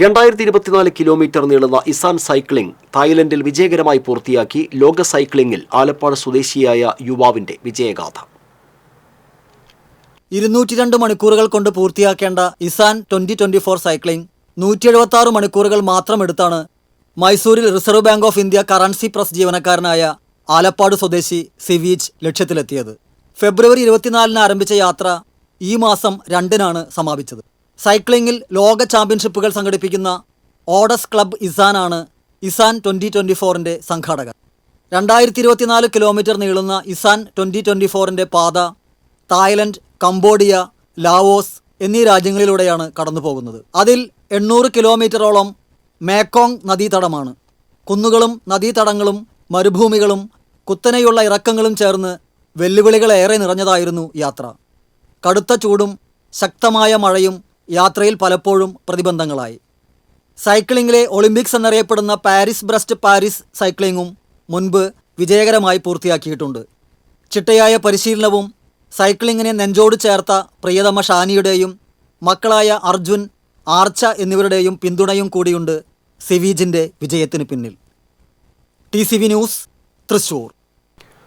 രണ്ടായിരത്തി ഇരുപത്തിനാല് കിലോമീറ്റർ നീളുന്ന ഇസാൻ സൈക്ലിംഗ് തായ്ലൻഡിൽ വിജയകരമായി പൂർത്തിയാക്കി ലോക സൈക്ലിംഗിൽ ആലപ്പാട് സ്വദേശിയായ യുവാവിന്റെ വിജയഗാഥ. ഇരുന്നൂറ്റി രണ്ട് മണിക്കൂറുകൾ കൊണ്ട് പൂർത്തിയാക്കേണ്ട ഇസാൻ ട്വന്റി ട്വന്റി ഫോർ സൈക്ലിംഗ് നൂറ്റി എഴുപത്തി ആറ് മണിക്കൂറുകൾ മാത്രം എടുത്താണ് മൈസൂരിൽ reserve bank of India currency press ജീവനക്കാരനായ ആലപ്പാട് സ്വദേശി സിവീജ് ലക്ഷ്യത്തിലെത്തിയത്. ഫെബ്രുവരി ഇരുപത്തിനാലിന് ആരംഭിച്ച യാത്ര ഈ മാസം രണ്ടിനാണ് സമാപിച്ചത്. സൈക്ലിംഗിൽ ലോക ചാമ്പ്യൻഷിപ്പുകൾ സംഘടിപ്പിക്കുന്ന ഓഡസ് ക്ലബ് ഇസാനാണ് ഇസാൻ ട്വന്റി ട്വന്റി ഫോറിന്റെ സംഘാടകർ. രണ്ടായിരത്തി ഇരുപത്തിനാല് കിലോമീറ്റർ നീളുന്ന ഇസാൻ ട്വന്റി ട്വന്റി ഫോറിന്റെ പാത തായ്ലൻഡ് കംബോഡിയ ലാവോസ് എന്നീ രാജ്യങ്ങളിലൂടെയാണ് കടന്നു പോകുന്നത് അതിൽ എണ്ണൂറ് കിലോമീറ്ററോളം മേക്കോങ് നദീതടമാണ്. കുന്നുകളും നദീതടങ്ങളും മരുഭൂമികളും കുത്തനെയുള്ള ഇറക്കങ്ങളും ചേർന്ന് വെല്ലുവിളികളേറെ നിറഞ്ഞതായിരുന്നു യാത്ര. കടുത്ത ചൂടും ശക്തമായ മഴയും യാത്രയിൽ പലപ്പോഴും പ്രതിബന്ധങ്ങളായി. സൈക്ലിംഗിലെ ഒളിമ്പിക്സ് എന്നറിയപ്പെടുന്ന പാരീസ് ബ്രസ്റ്റ് പാരീസ് സൈക്ലിങ്ങും മുൻപ് വിജയകരമായി പൂർത്തിയാക്കിയിട്ടുണ്ട്. ചിട്ടയായ പരിശീലനവും സൈക്ലിങ്ങിനെ നെഞ്ചോട് ചേർത്ത പ്രിയതമ ഷാനിയുടെയും മക്കളായ അർജുൻ ആർച്ച എന്നിവരുടെയും പിന്തുണയും കൂടിയുണ്ട് സിവീജിന്റെ വിജയത്തിന് പിന്നിൽ. T news Thrissur.